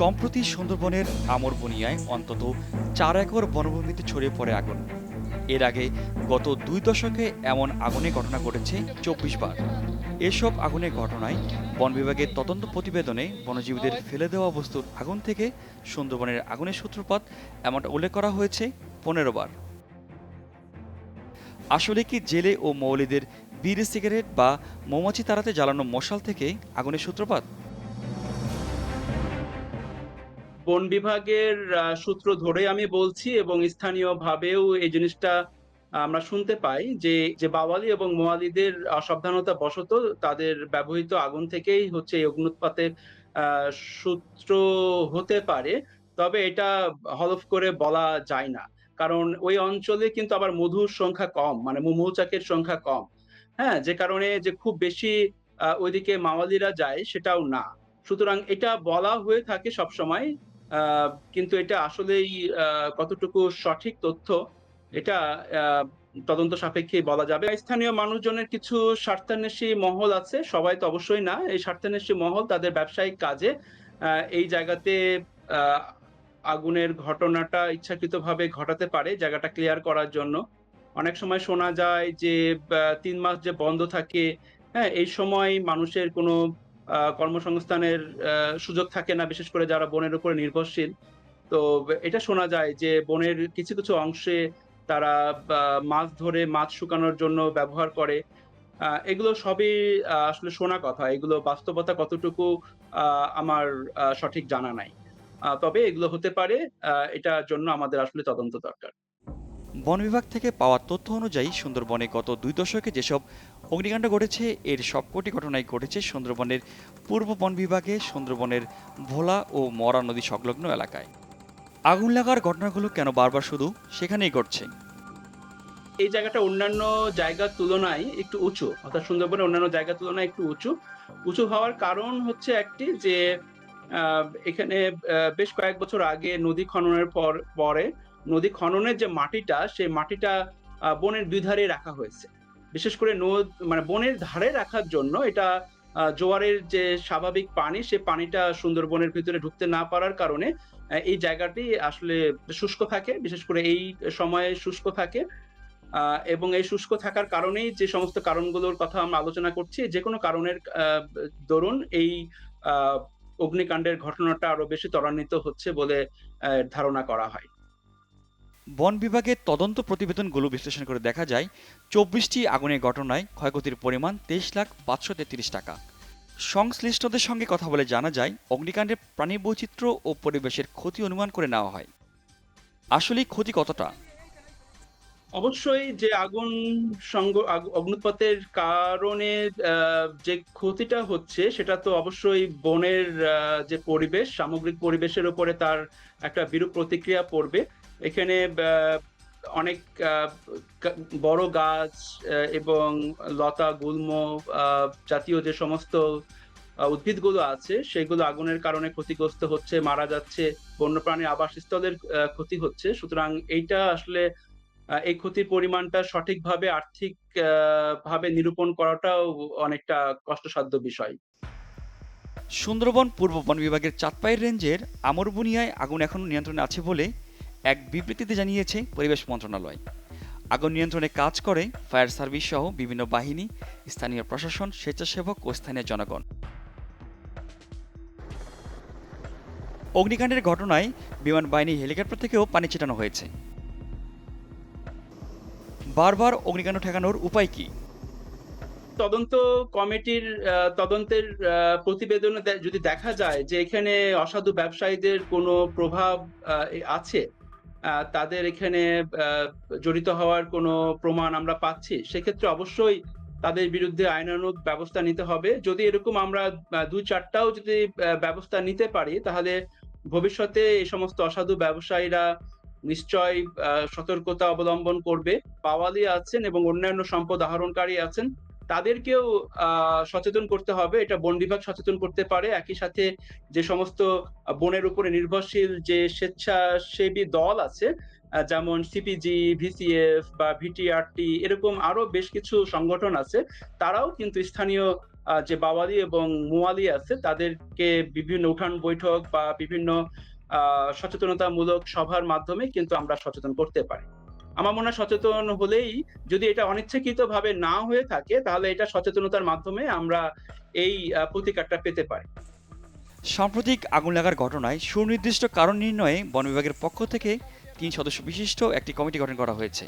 সম্প্রতি সুন্দরবনের আমরবনিয়ায় অন্তত চার একর বনভূমিতে ছড়িয়ে পড়ে আগুন। এর আগে গত দুই দশকে এমন আগুনের ঘটনা ঘটেছে চব্বিশ বার। এসব আগুনের ঘটনায় বন বিভাগের তদন্ত প্রতিবেদনে বনজীবীদের ফেলে দেওয়া বস্তুর আগুন থেকে সুন্দরবনের আগুনের সূত্রপাত এমনটা উল্লেখ করা হয়েছে পনেরো বার। আসলে কি জেলে ও মৌলিদের বিড়ি, সিগারেট বা মৌমাছি তাড়াতে জ্বালানো মশাল থেকে আগুনের সূত্রপাত? বন বিভাগের সূত্র ধরে আমি বলছি এবং স্থানীয়ভাবেও এই জিনিসটা আমরা শুনতে পাই যে যে বাওয়ালি এবং মোয়ালিদের অসাবধানতা বশত তাদের ব্যবহৃত আগুন থেকেই হচ্ছে এই অগ্নুৎপাতের সূত্র হতে পারে। তবে এটা হলফ করে বলা যায় না। কারণ ওই অঞ্চলে কিন্তু আবার মধুর সংখ্যা কম মানে মৌচাকের সংখ্যা কম। হ্যাঁ যে কারণে যে খুব বেশি ওইদিকে মাওয়ালিরা যায় সেটাও না। সুতরাং এটা বলা হয়ে থাকে সবসময় কিন্তু এটা আসলেই কতটুকু সঠিক তথ্য, এটা তদন্ত সাপেক্ষে বলা যাবে। স্থানীয় মানুষজনের কিছু স্বার্থান্বেষী মহল আছে, সবাই তো অবশ্যই না, এই স্বার্থান্বেষী মহল তাদের ব্যবসায়িক কাজে এই জায়গাতে আগুনের ঘটনাটা ইচ্ছাকৃতভাবে ঘটাতে পারে, জায়গাটা ক্লিয়ার করার জন্য। অনেক সময় শোনা যায় যে তিন মাস যে বন্ধ থাকে হ্যাঁ এই সময় মানুষের কোনো কর্মসংস্থানের সুযোগ থাকে না, বিশেষ করে যারা বনের উপরে নির্ভরশীল। তো এটা শোনা যায় যে বনের কিছু কিছু অংশে তারা মাছ ধরে মাছ শুকানোর জন্য ব্যবহার করে। এগুলো সবই আসলে শোনা কথা। এগুলো বাস্তবতা কতটুকু আমার সঠিক জানা নাই। তবে এগুলো হতে পারে এটার জন্য আমাদের আসলে তদন্ত দরকার। বন বিভাগ থেকে পাওয়া তথ্য অনুযায়ী সুন্দরবনে গত দুই দশকে যেসব অগ্নিকাণ্ড ঘটেছে, এর সবকটি ঘটনাই ঘটেছে সুন্দরবনের পূর্ব বন বিভাগে, সুন্দরবনের ভোলা ও মরা নদী সংলগ্ন এলাকায়। আগুন লাগার ঘটনাগুলো কেন বারবার শুধু সেখানেই ঘটছে? এই জায়গাটা অন্যান্য জায়গার তুলনায় একটু উঁচু, অর্থাৎ সুন্দরবনের অন্যান্য জায়গার তুলনায় একটু উঁচু। উঁচু হওয়ার কারণ হচ্ছে একটি যে এখানে বেশ কয়েক বছর আগে নদী খননের পর, পরে নদী খননের যে মাটিটা, সেই মাটিটা বনের দুই ধারে রাখা হয়েছে। বিশেষ করে নদ মানে বনের ধারে রাখার জন্য এটা জোয়ারের যে স্বাভাবিক পানি, সে পানিটা সুন্দরবনের ভিতরে ঢুকতে না পারার কারণে এই জায়গাটি আসলে শুষ্ক থাকে, বিশেষ করে এই সময়ে শুষ্ক থাকে। এবং এই শুষ্ক থাকার কারণেই যে সমস্ত কারণগুলোর কথা আমরা আলোচনা করছি, যে কোনো কারণের দরুন এই অগ্নিকাণ্ডের ঘটনাটা আরও বেশি ত্বরান্বিত হচ্ছে বলে ধারণা করা হয়। বন বিভাগের তদন্ত প্রতিবেদনগুলো বিশ্লেষণ করে দেখা যায়, চব্বিশটি আগুনের ঘটনায় ক্ষয়ক্ষতির পরিমাণ তেইশ লাখ পাঁচশো তেত্রিশ টাকা। সংশ্লিষ্টদের সঙ্গে কথা বলে জানা যায়, অগ্নিকাণ্ডের প্রাণী বৈচিত্র্য ও পরিবেশের ক্ষতি অনুমান করে নেওয়া হয়। আসলে ক্ষতি কতটা? অবশ্যই যে আগুন সঙ্গ অগ্নুৎপাতের কারণে যে ক্ষতিটা হচ্ছে, সেটা তো অবশ্যই বনের যে পরিবেশ, সামগ্রিক পরিবেশের উপরে তার একটা বিরূপ প্রতিক্রিয়া পড়বে। এখানে অনেক বড় গাছ এবং লতা, গুল্ম জাতীয় যে সমস্ত উদ্ভিদগুলো আছে, সেগুলো আগুনের কারণে ক্ষতিগ্রস্ত হচ্ছে, মারা যাচ্ছে বন্যপ্রাণীর আবাসস্থলের ক্ষতি হচ্ছে। সুতরাং এইটা আসলে এই ক্ষতির পরিমাণটা সঠিকভাবে, আর্থিক ভাবে নিরূপণ করাটাও অনেকটা কষ্টসাধ্য বিষয়। সুন্দরবন পূর্ব বন বিভাগের চাঁদপাইয়ের রেঞ্জের আমরবুনিয়ায় আগুন এখনও নিয়ন্ত্রণে আছে বলে এক বিবৃতিতে জানিয়েছে পরিবেশ মন্ত্রণালয়। আগুন নিয়ন্ত্রণে কাজ করে ফায়ার সার্ভিস সহ বিভিন্ন বাহিনী, স্থানীয় প্রশাসন, স্বেচ্ছাসেবক ও স্থানীয় জনগণ। অগ্নিকাণ্ডের ঘটনায় বিমান বাহিনী হেলিকপ্টার থেকেও পানি ছিটানো হয়েছে। বারবার অগ্নিকাণ্ড ঠেকানোর উপায় কি? তদন্ত কমিটির তদন্তের প্রতিবেদনে যদি দেখা যায় যে এখানে অসাধু ব্যবসায়ীদের কোনো প্রভাব আছে তাদের এখানে জড়িত হওয়ার কোনো প্রমাণ আমরা পাচ্ছি, সেক্ষেত্রে অবশ্যই তাদের বিরুদ্ধে আইনানুগ ব্যবস্থা নিতে হবে। যদি এরকম আমরা দুই চারটাও যদি ব্যবস্থা নিতে পারি, তাহলে ভবিষ্যতে এই সমস্ত অসাধু ব্যবসায়ীরা নিশ্চয় সতর্কতা অবলম্বন করবে। পাওয়ালি আছেন এবং অন্যান্য সম্পদ আহরণকারী আছেন। তাদেরকেও সচেতন করতে হবে। এটা বন বিভাগ সচেতন করতে পারে। একই সাথে যে সমস্ত বনের উপরে নির্ভরশীল যে স্বেচ্ছাসেবী দল আছে যেমন সিপিজি ভিসিএফ বা ভিটিআরটি এরকম আরও বেশ কিছু সংগঠন আছে, তারাও কিন্তু স্থানীয় যে বাওয়ালি এবং মোয়ালি আছে, তাদেরকে বিভিন্ন উঠান বৈঠক বা বিভিন্ন সচেতনতামূলক সভার মাধ্যমে কিন্তু আমরা সচেতন করতে পারি। আমার মনে হয় সচেতন হলেই যদি এটা অনিচ্ছাকৃত ভাবে না হয়ে থাকে, তাহলে এটা সচেতনতার মাধ্যমে আমরা এই প্রতিকারটা পেতে পারি। সাম্প্রতিক আগুন লাগার ঘটনায় সুনির্দিষ্ট কারণ নির্ণয়ে বন বিভাগের পক্ষ থেকে তিন সদস্য বিশিষ্ট একটি কমিটি গঠন করা হয়েছে।